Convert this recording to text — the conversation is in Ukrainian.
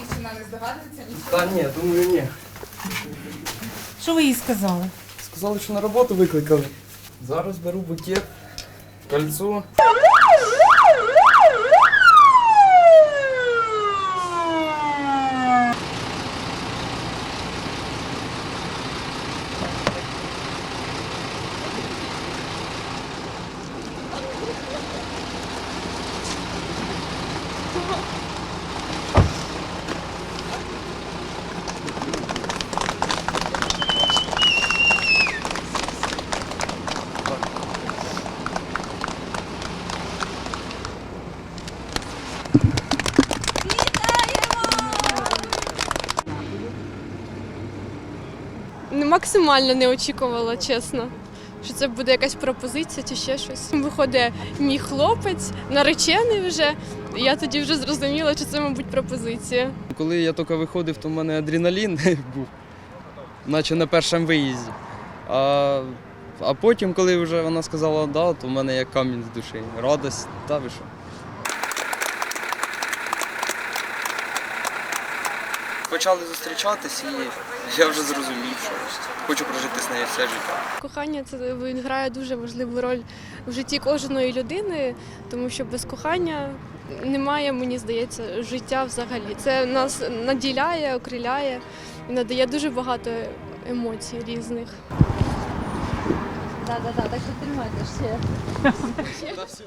дівчина не здогадується нічого? Та ні, думаю, ні. Що ви їй сказали? Сказали, що на роботу викликали. Зараз беру букет, кольцо. Максимально не очікувала, чесно. Що це буде якась пропозиція чи ще щось. Виходить мій хлопець, наречений вже. І я тоді вже зрозуміла, що це, мабуть, пропозиція. Коли я тільки виходив, то в мене адреналін був, наче на першому виїзді. А, а потім, коли вже вона сказала да, то в мене як камінь з душі. Радость, та ви що. Почали зустрічатись і я вже зрозумів, що хочу прожити з нею все життя. Кохання це він грає дуже важливу роль в житті кожної людини, тому що без кохання немає, мені здається, життя взагалі. Це нас наділяє, окриляє і надає дуже багато емоцій різних. Да, да, да, так що тримайте ще. Все.